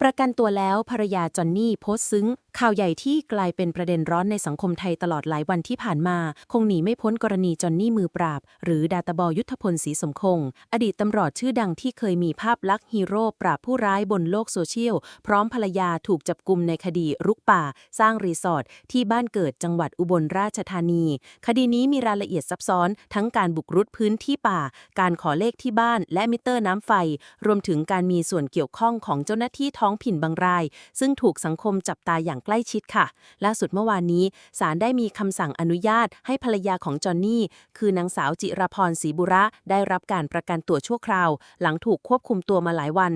ประกันตัวแล้วภรรยาจอนนี่โพสต์ซึ้ง ข่าวใหญ่ที่กลายเป็นประเด็นร้อนในสังคมไทยตลอดหลายวันที่ผ่านมา คงหนีไม่พ้นกรณีจอนนี่มือปราบ หรือดาตาบอยุทธพลศรีสมคง อดีตตำรวจชื่อดังที่เคยมีภาพลักษณ์ฮีโร่ปราบผู้ร้ายบนโลกโซเชียล พร้อมภรรยาถูกจับกลุมในคดีรุกป่า สร้างรีสอร์ทที่บ้านเกิดจังหวัดอุบลราชธานี คดีนี้มีรายละเอียดซับซ้อน ทั้งการบุกรุกพื้นที่ป่า การขอเลขที่บ้านและมิเตอร์น้ำไฟ รวมถึงการมีส่วนเกี่ยวข้องของเจ้าหน้าที่ท้องถิ่นบางราย ซึ่งถูกสังคมจับตาอย่างใกล้ชิดค่ะ ล่าสุดเมื่อวานนี้ศาลได้มีคำสั่งอนุญาตให้ภรรยาของจอนนี่ คือนางสาวจิรพรศรีบุระ ได้รับการประกันตัวชั่วคราว หลังถูกควบคุมตัวมาหลายวัน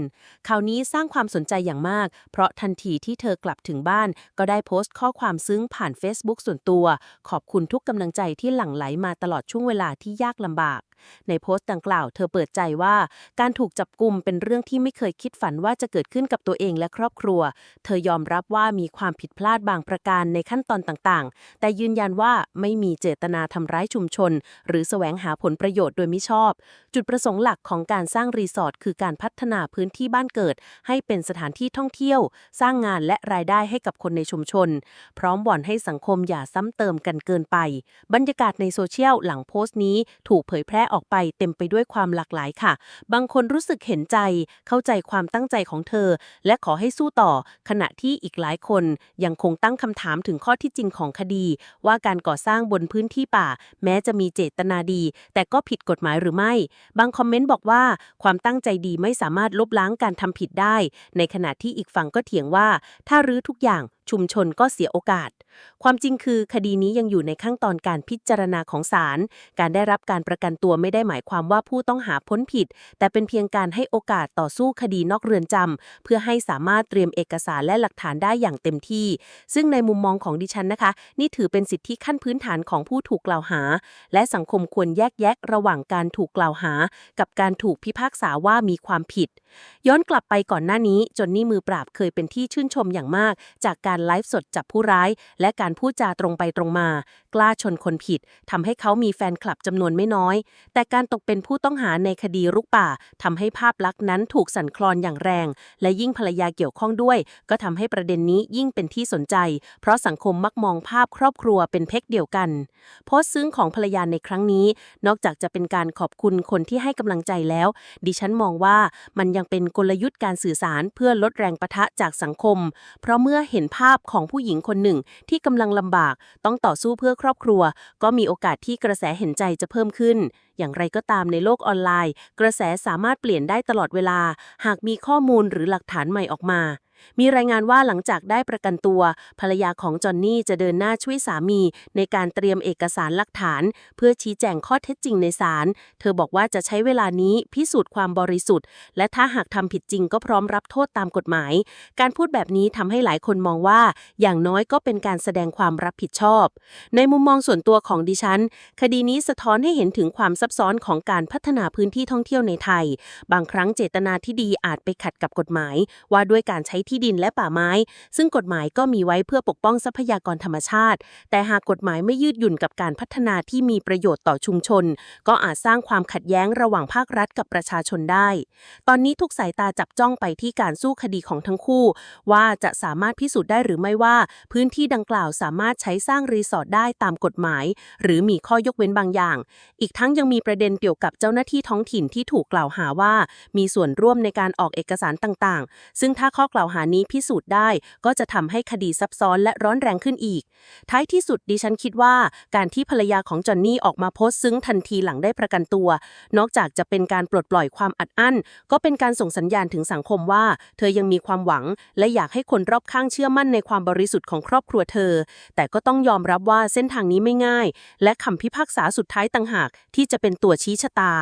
ข่าวนี้สร้างความสนใจอย่างมาก เพราะทันทีที่เธอกลับถึงบ้าน ก็ได้โพสต์ข้อความซึ้งผ่าน Facebook ส่วนตัว ขอบคุณทุกกำลังใจที่หลั่งไหลมาตลอดช่วงเวลาที่ยากลำบาก ในโพสต์ดังกล่าวเธอเปิดใจว่า การถูกจับกุมเป็นเรื่องที่ไม่เคยคิดฝันว่าจะเกิดขึ้นกับตัวเองและครอบครัว เธอยอมรับว่ามีความผิดพลาดบางประการในขั้นตอนต่างๆ แต่ยืนยันว่าไม่มีเจตนาทำร้ายชุมชน หรือแสวงหาผลประโยชน์โดยมิชอบ จุดประสงค์หลักของการสร้างรีสอร์ทคือการพัฒนาพื้นที่บ้านเกิด ให้เป็นสถานที่ท่องเที่ยว สร้างงานและรายได้ให้กับคนในชุมชน พร้อมวอนให้สังคมอย่าซ้ำเติมกันเกินไป บรรยากาศในโซเชียลหลังโพสต์นี้ถูกเผยแพร่ออกไปเต็มไปด้วยความหลากหลายค่ะ บางคนรู้สึกเห็นใจ เข้าใจความตั้งใจของเธอ และขอให้สู้ต่อ ขณะที่อีกหลายคนยังคงตั้งคำถามถึงข้อที่จริงของคดี ว่าการก่อสร้างบนพื้นที่ป่า แม้จะมีเจตนาดี แต่ก็ผิดกฎหมายหรือไม่ บางคอมเมนต์บอกว่าความตั้งใจดีไม่สามารถลบล้างการทำผิดได้ ในขณะที่อีกฝั่งก็เถียงว่า ถ้ารื้อทุกอย่างชุมชนก็เสียโอกาส ความจริงคือคดีนี้ยังอยู่ในขั้นตอนการพิจารณาของศาล การได้รับการประกันตัวไม่ได้หมายความว่าผู้ต้องหาพ้นผิด แต่เป็นเพียงการให้โอกาสต่อสู้คดีนอกเรือนจำเพื่อให้สามารถเตรียมเอกสารและหลักฐานได้อย่างเต็มที่ ซึ่งในมุมมองของดิฉันนะคะ นี่ถือเป็นสิทธิขั้นพื้นฐานของผู้ถูกกล่าวหา และสังคมควรแยกแยะระหว่างการถูกกล่าวหา กับการถูกพิพากษาว่ามีความผิด ย้อนกลับไปก่อนหน้านี้จนนี่มือปราบเคยเป็นที่ชื่นชมอย่างมาก จากการการไลฟ์สดจับผู้ร้าย และการพูดจาตรงไปตรงมา กล้าชนคนผิดทำให้เขามีแฟนคลับจำนวนไม่น้อย แต่การตกเป็นผู้ต้องหาในคดีรุกป่าทำให้ภาพลักษณ์นั้นถูกสั่นคลอนอย่างแรง และยิ่งภรรยาเกี่ยวข้องด้วย ก็ทำให้ประเด็นนี้ยิ่งเป็นที่สนใจ เพราะสังคมมักมองภาพครอบครัวเป็นเพกเดียวกัน โพสต์ซึ้งของภรรยาในครั้งนี้ นอกจากจะเป็นการขอบคุณคนที่ให้กำลังใจแล้ว ดิฉันมองว่ามันยังเป็นกลยุทธ์การสื่อสารเพื่อลดแรงประทะจากสังคม เพราะเมื่อเห็นภาพของผู้หญิงคนหนึ่งที่กำลังลำบาก ต้องต่อสู้เพื่อครอบครัว ก็มีโอกาสที่กระแสเห็นใจจะเพิ่มขึ้น อย่างไรก็ตามในโลกออนไลน์ กระแสสามารถเปลี่ยนได้ตลอดเวลา หากมีข้อมูลหรือหลักฐานใหม่ออกมา มีรายงานว่าหลังจากได้ประกันตัว ภรรยาของจอนนี่จะเดินหน้าช่วยสามี ในการเตรียมเอกสารหลักฐาน เพื่อชี้แจงข้อเท็จจริงในศาล เธอบอกว่าจะใช้เวลานี้พิสูจน์ความบริสุทธิ์ และถ้าหากทำผิดจริงก็พร้อมรับโทษตามกฎหมาย การพูดแบบนี้ทำให้หลายคนมองว่า อย่างน้อยก็เป็นการแสดงความรับผิดชอบ ในมุมมองส่วนตัวของดิฉัน คดีนี้สะท้อนให้เห็นถึงความซับซ้อนของการพัฒนาพื้นที่ท่องเที่ยวในไทย บางครั้งเจตนาที่ดีอาจไปขัดกับกฎหมาย ว่าด้วยการใช้ที่ที่ดินและป่าไม้ ซึ่งกฎหมายก็มีไว้เพื่อปกป้องทรัพยากรธรรมชาติ แต่หากกฎหมายไม่ยืดหยุ่นกับการพัฒนาที่มีประโยชน์ต่อชุมชน ก็อาจสร้างความขัดแย้งระหว่างภาครัฐกับประชาชนได้ ตอนนี้ทุกสายตาจับจ้องไปที่การสู้คดีของทั้งคู่ ว่าจะสามารถพิสูจน์ได้หรือไม่ว่า พื้นที่ดังกล่าวสามารถใช้สร้างรีสอร์ทได้ตามกฎหมาย หรือมีข้อยกเว้นบางอย่าง อีกทั้งยังมีประเด็นเกี่ยวกับเจ้าหน้าที่ท้องถิ่นที่ถูกกล่าวหาว่า มีส่วนร่วมในการออกเอกสารต่างๆ ซึ่งถ้าข้อกล่าวหานี้พิสูจน์ได้ ก็จะทำให้คดีซับซ้อนและร้อนแรงขึ้นอีก ท้ายที่สุดดิฉันคิดว่า การที่ภรรยาของจอนนี่ออกมาโพสต์ซึ้งทันทีหลังได้ประกันตัว นอกจากจะเป็นการปลดปล่อยความอัดอั้น ก็เป็นการส่งสัญญาณถึงสังคมว่า เธอยังมีความหวัง และอยากให้คนรอบข้างเชื่อมั่นในความบริสุทธิ์ของครอบครัวเธอ แต่ก็ต้องยอมรับว่าเส้นทางนี้ไม่ง่าย และคำพิพากษาสุดท้ายต่างหาก ที่จะเป็นตัวชี้ชะตา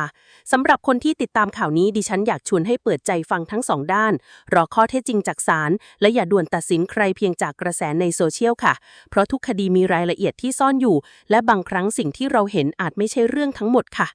สำหรับคนที่ติดตามข่าวนี้ดิฉันอยากชวนให้เปิดใจฟังทั้งสองด้าน รอข้อเท็จจริงจากศาลและอย่าด่วนตัดสินใครเพียงจากกระแสในโซเชียลค่ะ เพราะทุกคดีมีรายละเอียดที่ซ่อนอยู่ และบางครั้งสิ่งที่เราเห็นอาจไม่ใช่เรื่องทั้งหมดค่ะ